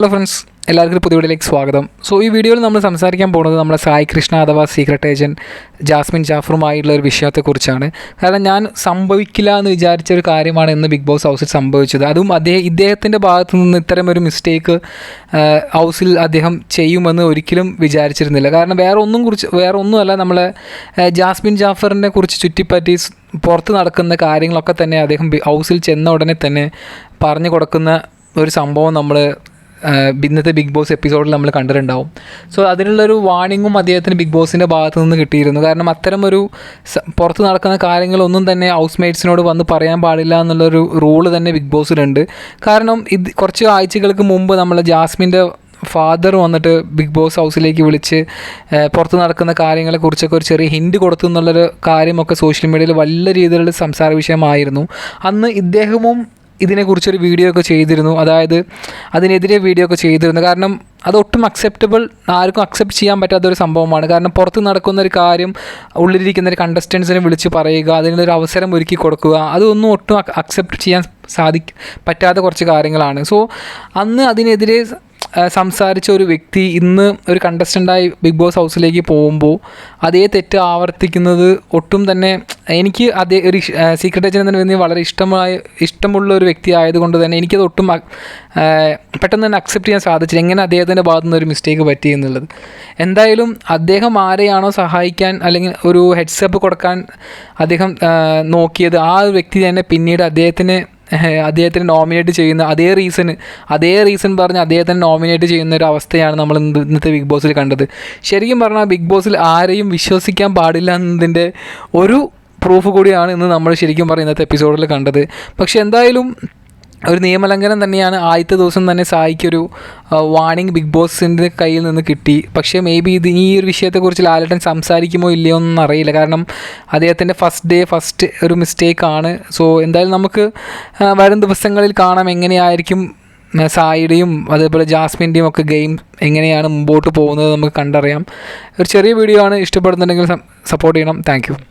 Hello friends എല്ലാവർക്കും പുതിയ വീഡിയോയിലേക്ക് സ്വാഗതം. സോ ഈ വീഡിയോയിൽ നമ്മൾ സംസാരിക്കാൻ പോകുന്നത് നമ്മുടെ സായി കൃഷ്ണ അഥവാ സീക്രട്ട് ഏജന്റ് ജാസ്മിൻ ജാഫറുമായിട്ടുള്ള ഒരു വിഷയത്തെക്കുറിച്ചാണ്. കാരണം ഞാൻ സംഭവിക്കില്ല എന്ന് വിചാരിച്ച ഒരു കാര്യമാണ് ഇന്ന് ബിഗ് ബോസ് ഹൗസിൽ സംഭവിച്ചത്. അതും അദ്ദേഹം ഇദ്ദേഹത്തിന്റെ ഭാഗത്തു നിന്ന് ഇത്തരം ഒരു മിസ്റ്റേക്ക് ഹൗസിൽ അദ്ദേഹം ചെയ്യുമെന്ന് ഒരിക്കലും വിചാരിച്ചിരുന്നില്ല. കാരണം വേറെ ഒന്നും കുറിച്ച് വേറെ ഒന്നുമല്ല നമ്മളെ ജാസ്മിൻ ജാഫറിനെ കുറിച്ച് ചുറ്റിപ്പറ്റി പുറത്ത് നടക്കുന്ന കാര്യങ്ങളൊക്കെ തന്നെ അദ്ദേഹം ഹൗസിൽ ചെന്ന ഉടനെ തന്നെ പറഞ്ഞു കൊടുക്കുന്ന ഒരു സംഭവം നമ്മൾ ഇന്നത്തെ ബിഗ് ബോസ് എപ്പിസോഡിൽ നമ്മൾ കണ്ടിട്ടുണ്ടാവും. സോ അതിനുള്ളൊരു വാണിങ്ങും അദ്ദേഹത്തിന് ബിഗ് ബോസിന്റെ ഭാഗത്തു നിന്ന് കിട്ടിയിരുന്നു. കാരണം അത്തരം ഒരു പുറത്ത് നടക്കുന്ന കാര്യങ്ങളൊന്നും തന്നെ ഹൗസ് മേറ്റ്സിനോട് വന്ന് പറയാൻ പാടില്ല എന്നുള്ളൊരു റൂൾ തന്നെ ബിഗ് ബോസിലുണ്ട്. കാരണം ഇത് കുറച്ച് ആഴ്ചകൾക്ക് മുമ്പ് നമ്മൾ ജാസ്മിന്റെ ഫാദർ വന്നിട്ട് ബിഗ് ബോസ് ഹൗസിലേക്ക് വിളിച്ച് പുറത്ത് നടക്കുന്ന കാര്യങ്ങളെക്കുറിച്ചൊക്കെ ഒരു ചെറിയ ഹിൻഡ് കൊടുത്തു എന്നുള്ളൊരു കാര്യമൊക്കെ സോഷ്യൽ മീഡിയയിൽ വലിയ രീതിയിലുള്ള സംസാര വിഷയമായിരുന്നു. അന്ന് ഇദ്ദേഹവും ഇതിനെക്കുറിച്ചൊരു വീഡിയോ ഒക്കെ ചെയ്തിരുന്നു. അതായത് അതിനെതിരെ വീഡിയോ ഒക്കെ ചെയ്തിരുന്നു. കാരണം അതൊട്ടും അക്സെപ്റ്റബിൾ ആർക്കും അക്സെപ്റ്റ് ചെയ്യാൻ പറ്റാത്ത ഒരു സംഭവമാണ്. കാരണം പുറത്ത് നടക്കുന്ന ഒരു കാര്യം ഉള്ളിലിരിക്കുന്ന ഒരു കണ്ടസ്റ്റൻസിനെ വിളിച്ച് പറയുക അതിനൊരു അവസരം ഒരുക്കി കൊടുക്കുക അതൊന്നും ഒട്ടും അക്സെപ്റ്റ് ചെയ്യാൻ സാധിക്ക പറ്റാത്ത കുറച്ച് കാര്യങ്ങളാണ്. സോ അന്ന് അതിനെതിരെ സംസാരിച്ച ഒരു വ്യക്തി ഇന്ന് ഒരു കണ്ടസ്റ്റന്റായി ബിഗ് ബോസ് ഹൗസിലേക്ക് പോകുമ്പോൾ അതേ തെറ്റ് ആവർത്തിക്കുന്നത് ഒട്ടും തന്നെ എനിക്ക് അതേ ഒരു സീക്രട്ട് ഏജൻ എന്ന് വളരെ ഇഷ്ടമായ ഇഷ്ടമുള്ള ഒരു വ്യക്തി ആയതുകൊണ്ട് തന്നെ എനിക്കത് ഒട്ടും പെട്ടെന്ന് തന്നെ അക്സെപ്റ്റ് ചെയ്യാൻ സാധിച്ചില്ല. എങ്ങനെ അദ്ദേഹത്തിന്റെ ഭാഗത്തു നിന്ന് ഒരു മിസ്റ്റേക്ക് പറ്റി എന്നുള്ളത്. എന്തായാലും അദ്ദേഹം ആരെയാണോ സഹായിക്കാൻ അല്ലെങ്കിൽ ഒരു ഹെഡ്സപ്പ് കൊടുക്കാൻ അദ്ദേഹം നോക്കിയത് ആ വ്യക്തി തന്നെ പിന്നീട് അദ്ദേഹത്തിന് അദ്ദേഹത്തിന് നോമിനേറ്റ് ചെയ്യുന്ന അതേ റീസൺ അതേ റീസൺ പറഞ്ഞ് അദ്ദേഹത്തിന് നോമിനേറ്റ് ചെയ്യുന്ന ഒരു അവസ്ഥയാണ് നമ്മൾ ഇന്നത്തെ ബിഗ് ബോസിൽ കണ്ടത്. ശരിക്കും പറഞ്ഞാൽ ബിഗ് ബോസിൽ ആരെയും വിശ്വസിക്കാൻ പാടില്ല എന്നതിന്റെ ഒരു പ്രൂഫ് കൂടിയാണ് ഇന്ന് നമ്മൾ ശരിക്കും പറഞ്ഞ ഇന്നത്തെ എപ്പിസോഡിൽ കണ്ടത്. പക്ഷേ എന്തായാലും ഒരു നിയമലംഘനം തന്നെയാണ് ആദ്യത്തെ ദിവസം തന്നെ സായിക്കൊരു വാണിംഗ് ബിഗ് ബോസിന്റെ കയ്യിൽ നിന്ന് കിട്ടി. പക്ഷേ മേ ബി ഇത് ഈ ഒരു വിഷയത്തെക്കുറിച്ച് ലാലേട്ടൻ സംസാരിക്കുമോ ഇല്ലയോ എന്നൊന്നും അറിയില്ല. കാരണം അദ്ദേഹത്തിന്റെ ഫസ്റ്റ് ഡേ ഫസ്റ്റ് ഒരു മിസ്റ്റേക്കാണ് സോ എന്തായാലും നമുക്ക് വരും ദിവസങ്ങളിൽ കാണാം എങ്ങനെയായിരിക്കും സായിയുടെയും അതേപോലെ ജാസ്മിന്റെയും ഒക്കെ ഗെയിം എങ്ങനെയാണ് മുമ്പോട്ട് പോകുന്നത് നമുക്ക് കണ്ടറിയാം. ഒരു ചെറിയ വീഡിയോ ആണ്. ഇഷ്ടപ്പെടുന്നുണ്ടെങ്കിൽ സപ്പോർട്ട് ചെയ്യണം. താങ്ക്